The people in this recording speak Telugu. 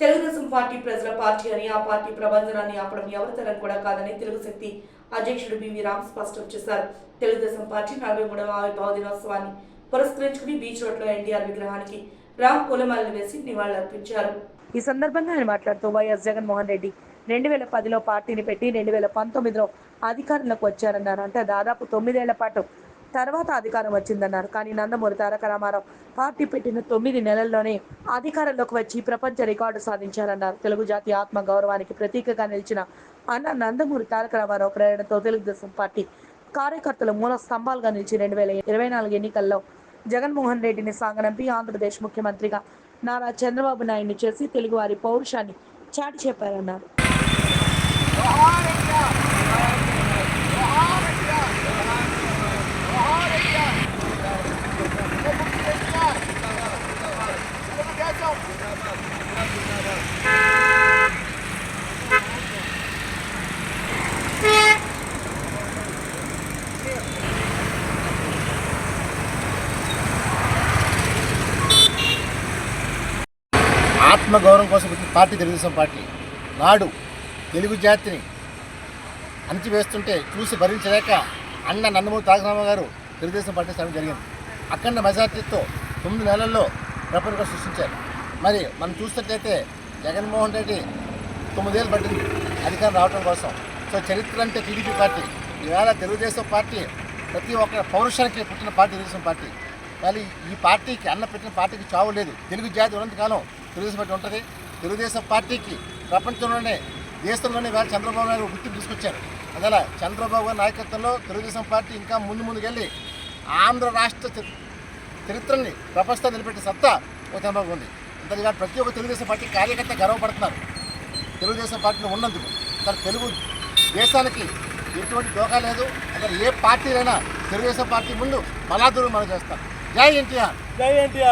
తెలుగుదేశం పార్టీ ప్రజల పార్టీ అని ఆ పార్టీ ప్రభంజనాన్ని ఆపడం ఎవరితరం కూడా కాదని తెలుగు శక్తి అధ్యక్షుడు బివి రామ్ స్పష్టం చేశారు. తెలుగుదేశం పార్టీ నలభై మూడవ ఆవిర్భావ దినోత్సవాన్ని పురస్కరించుకుని బీచ్ రోడ్లో ఎన్టీఆర్ విగ్రహానికి రామ్ పూలమాలను వేసి నివాళులర్పించారు. ఈ సందర్భంగా ఆయన మాట్లాడుతూ వైఎస్ జగన్మోహన్ రెడ్డి రెండు వేల పదిలో పార్టీని పెట్టి రెండు వేల పంతొమ్మిదిలో అధికారంలోకి వచ్చారన్నారు. అంటే దాదాపు తొమ్మిదేళ్ళ పాటు తర్వాత అధికారం వచ్చిందన్నారు. కానీ నందమూరి తారక రామారావు పార్టీ పెట్టిన తొమ్మిది నెలల్లోనే అధికారంలోకి వచ్చి ప్రపంచ రికార్డు సాధించారన్నారు. తెలుగు జాతి ఆత్మ గౌరవానికి ప్రతీకగా నిలిచిన అన్న నందమూరి తారక రామారావు ప్రేరణతో తెలుగుదేశం పార్టీ కార్యకర్తలు మూల స్తంభాలుగా నిలిచి రెండు వేల ఇరవై నాలుగు ఎన్నికల్లో జగన్మోహన్ రెడ్డిని సాగనంపి ఆంధ్రప్రదేశ్ ముఖ్యమంత్రిగా నారా చంద్రబాబు నాయుడిని చేసి తెలుగువారి పౌరుషాన్ని చాటి చెప్పారన్నారు ఆత్మగౌరవం కోసం పెట్టిన పార్టీ తెలుగుదేశం పార్టీ. నాడు తెలుగు జాతిని అణిచివేస్తుంటే చూసి భరించలేక అన్న నందమూరి తారకరామ గారు తెలుగుదేశం పార్టీ స్థానం జరిగింది. అఖండ మెజార్టీతో తొమ్మిది నెలల్లో ప్రపంచం సృష్టించారు. మరి మనం చూసినట్లయితే జగన్మోహన్ రెడ్డి తొమ్మిదేళ్ళు పట్టింది అధికారం రావడం కోసం. సో చరిత్ర అంటే టీడీపీ పార్టీ. ఈవేళ తెలుగుదేశం పార్టీ ప్రతి ఒక్క పౌరుషానికి పుట్టిన పార్టీ తెలుగుదేశం పార్టీ. కానీ ఈ పార్టీకి అన్న పెట్టిన పార్టీకి చావు లేదు. తెలుగు జాతి ఉన్నంతకాలం తెలుగుదేశం పార్టీ ఉంటుంది. తెలుగుదేశం పార్టీకి ప్రపంచంలోనే దేశంలోనే వేళ చంద్రబాబు నాయుడు గుర్తింపు తీసుకొచ్చారు. అందువల్ల చంద్రబాబు గారి నాయకత్వంలో తెలుగుదేశం పార్టీ ఇంకా ముందు ముందుకెళ్ళి ఆంధ్ర రాష్ట్ర చరిత్రని ప్రపంచంలో నిలబెట్టే సత్తా ఒక చంద్రబాబు ఉంది. అంతేగా ప్రతి ఒక్క తెలుగుదేశం పార్టీ కార్యకర్త గర్వపడుతున్నారు. తెలుగుదేశం పార్టీలో ఉన్నందుకు. అసలు తెలుగు దేశానికి ఎటువంటి దోకా లేదు. అసలు ఏ పార్టీలైనా తెలుగుదేశం పార్టీ ముందు బలాదూరం మనం చేస్తాం జై ఎన్టీఆర్. జై ఎన్టీఆర్.